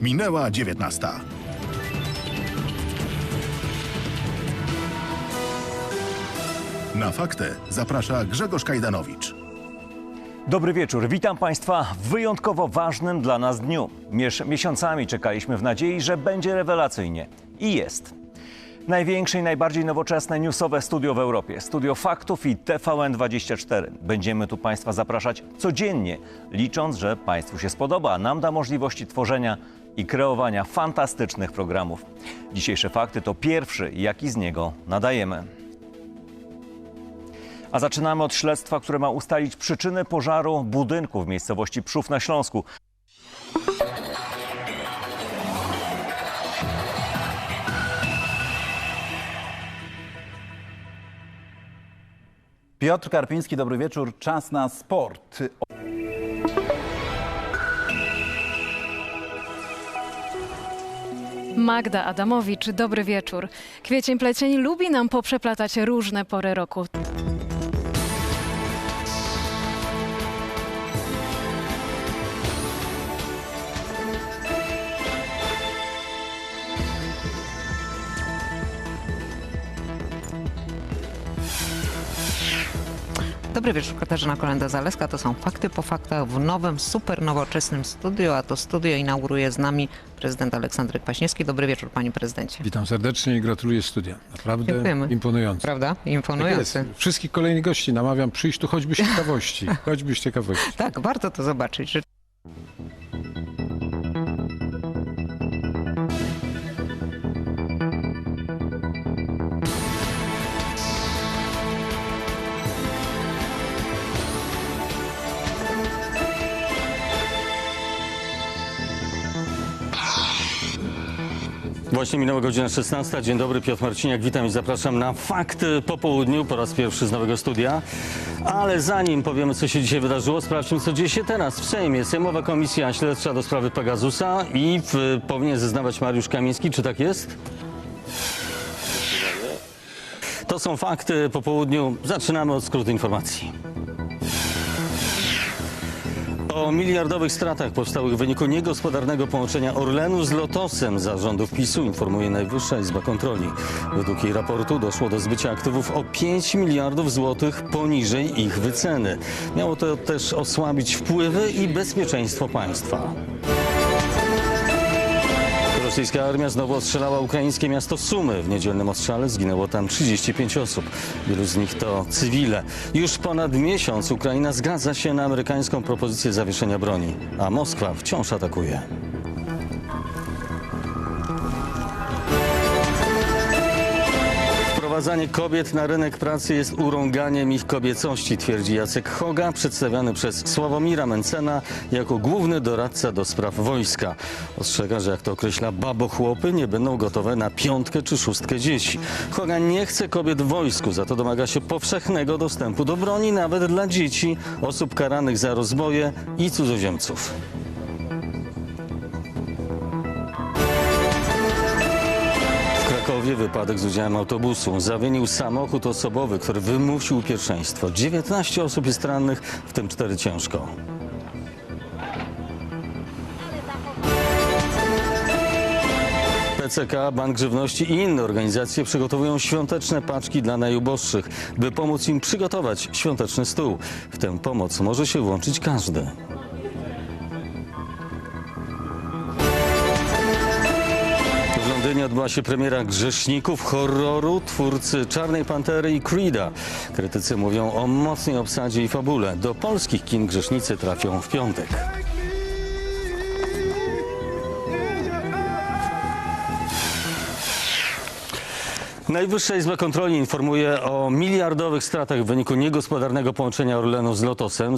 Minęła 19. Na faktę zaprasza Grzegorz Kajdanowicz. Dobry wieczór, witam Państwa w wyjątkowo ważnym dla nas dniu. Miesz miesiącami czekaliśmy w nadziei, że będzie rewelacyjnie. I jest. Największe i najbardziej nowoczesne newsowe studio w Europie. Studio Faktów i TVN24. Będziemy tu Państwa zapraszać codziennie, licząc, że Państwu się spodoba, a nam da możliwości tworzenia i kreowania fantastycznych programów. Dzisiejsze fakty to pierwszy, jaki z niego nadajemy. A zaczynamy od śledztwa, które ma ustalić przyczyny pożaru budynku w miejscowości Przów na Śląsku. Piotr Karpiński, dobry wieczór. Czas na sport. Magda Adamowicz, dobry wieczór. Kwiecień plecień lubi nam poprzeplatać różne pory roku. Dobry wieczór, Katarzyna Kolenda-Zaleska. To są Fakty po faktach w nowym, super nowoczesnym studio, a to studio inauguruje z nami prezydent Aleksander Kwaśniewski. Dobry wieczór, panie prezydencie. Witam serdecznie i gratuluję studia. Naprawdę Dziękujemy. imponujące. Prawda? Tak jest. Imponujący. Wszystkich kolejnych gości namawiam przyjść tu choćby z ciekawości. choćby z ciekawości. Tak, warto to zobaczyć. Właśnie minęła godzina 16. Dzień dobry, Piotr Marciniak. Witam i zapraszam na Fakty po południu po raz pierwszy z nowego studia. Ale zanim powiemy, co się dzisiaj wydarzyło, sprawdźmy, co dzieje się teraz w Sejmie. Sejmowa Komisja Śledcza do sprawy Pegasusa i w, powinien zeznawać Mariusz Kamiński. Czy tak jest? To są fakty po południu. Zaczynamy od skrótu informacji. O miliardowych stratach powstałych w wyniku niegospodarnego połączenia Orlenu z Lotosem zarządów PiSu informuje Najwyższa Izba Kontroli. Według jej raportu doszło do zbycia aktywów o 5 miliardów złotych poniżej ich wyceny. Miało to też osłabić wpływy i bezpieczeństwo państwa. Rosyjska armia znowu ostrzelała ukraińskie miasto Sumy. W niedzielnym ostrzale zginęło tam 35 osób. Wielu z nich to cywile. Już ponad miesiąc Ukraina zgadza się na amerykańską propozycję zawieszenia broni, a Moskwa wciąż atakuje. Wprowadzanie kobiet na rynek pracy jest urąganiem ich kobiecości, twierdzi Jacek Hoga, przedstawiany przez Sławomira Mencena jako główny doradca do spraw wojska. Ostrzega, że jak to określa, babochłopy nie będą gotowe na piątkę czy szóstkę dzieci. Hoga nie chce kobiet w wojsku, za to domaga się powszechnego dostępu do broni, nawet dla dzieci, osób karanych za rozboje i cudzoziemców. Krakowie wypadek z udziałem autobusu. Zawinił samochód osobowy, który wymusił pierwszeństwo. 19 osób jest rannych, w tym 4 ciężko. PCK, Bank Żywności i inne organizacje przygotowują świąteczne paczki dla najuboższych, by pomóc im przygotować świąteczny stół. W tę pomoc może się włączyć każdy. Londynie odbyła się premiera Grzeszników, horroru, twórcy Czarnej Pantery i Creeda. Krytycy mówią o mocnej obsadzie i fabule. Do polskich kin Grzesznicy trafią w piątek. Najwyższa Izba Kontroli informuje o miliardowych stratach w wyniku niegospodarnego połączenia Orlenu z Lotosem.